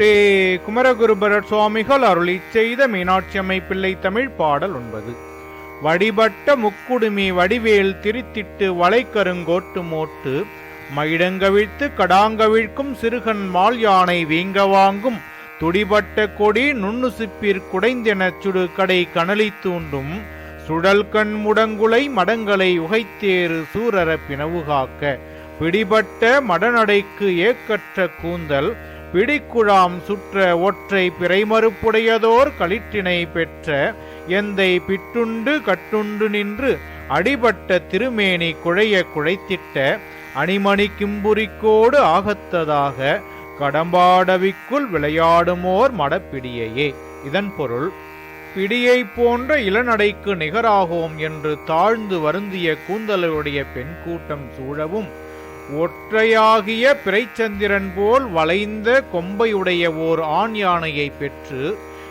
ஸ்ரீ குமரகுருபரர் சுவாமிகள் அருளி செய்த மீனாட்சி அமைப்பிள்ளை தமிழ் பாடல் ஒன்பது. வடிபட்ட முக்குடுமி வடிவேல் திரித்திட்டு வளைக்கருங்கோட்டு மோட்டு மயிடங்கவிழ்த்து கடாங்கவிழ்க்கும் சிறுகன் மால் யானை வீங்க வாங்கும் துடிபட்ட கொடி நுண்ணுசிப்பிற் குடைந்தெனச் சுடு கடை கனலி தூண்டும் சுழல் கண் முடங்குலை மடங்களை உகைத்தேறு சூரர பிணவு காக்க பிடிபட்ட மடநடைக்கு ஏக்கற்ற கூந்தல் பிடிக்குழாம் சுற்ற ஒற்றை பிறைமறுப்புடையதோர் களிற்றினை பெற்ற எந்தை பிட்டுண்டு கட்டுண்டு நின்று அடிபட்ட திருமேனி குழைய குழைத்திட்ட அணிமணி கிம்புரிக்கோடு ஆகத்ததாக கடம்பாடவிக்குள் விளையாடுமோர் மடப்பிடியையே. இதன் பொருள் பிடியை போன்ற இளநடைக்கு நிகராகும் என்று தாழ்ந்து வருந்திய கூந்தலுடைய பெண் கூட்டம் சூழவும் ஒற்றையாகிய பிறைச்சந்திரன் போல் வளைந்த கொம்பையுடைய ஓர் ஆண் யானையை பெற்று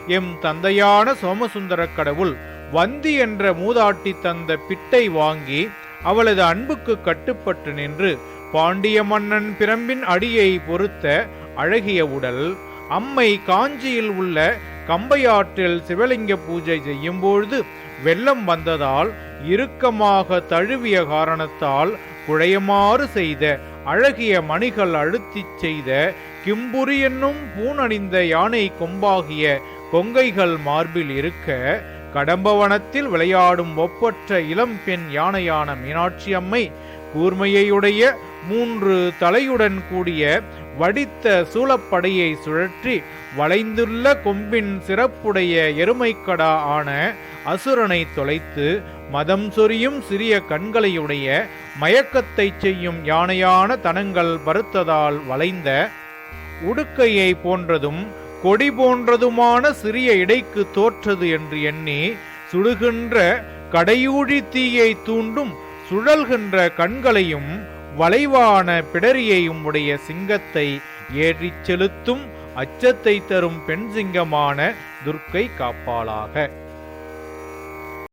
எம் தந்தையான சோமசுந்தர கடவுள் வந்தி என்ற மூதாட்டி தந்த பிட்டை வாங்கி அவளது அன்புக்கு கட்டுப்பட்டு நின்று பாண்டிய மன்னன் பிரம்பின் அடியை பொறுத்த அழகிய உடல் அம்மை காஞ்சியில் உள்ள கம்பையாற்றில் சிவலிங்க பூஜை செய்யும்பொழுது வெள்ளம் வந்ததால் இறுக்கமாக தழுவிய காரணத்தால் குழையமாறு செய்த அழகிய மணிகள் அழுத்திச் செய்த கிம்புரி என்னும் பூணணிந்த யானை கொம்பாகிய கொங்கைகள் மார்பில் இருக்க கடம்பவனத்தில் விளையாடும் ஒப்பற்ற இளம் பெண் யானையான மீனாட்சி அம்மை கூர்மையுடைய மூன்று தலையுடன் கூடிய வடித்த சூளப்படையை சுழற்றி வளைந்துள்ள கொம்பின் சிறப்புடைய எருமைக்கடா ஆன அசுரனை தொலைத்து மதம் சொரியும் சிறிய கண்களையுடைய மயக்கத்தை செய்யும் யானையான தனங்கள் பருத்ததால் வளைந்த உடுக்கையை போன்றதும் கொடி போன்றதுமான சிறிய இடைக்கு தோற்றது என்று எண்ணி சுடுகின்ற கடையூழி தீயை தூண்டும் சுழல்கின்ற கண்களையும் வளைவான பிடரியையும் உடைய சிங்கத்தை ஏற்றிச் செலுத்தும் அச்சத்தை தரும் பெண் சிங்கமான துர்க்கை காப்பாளாக.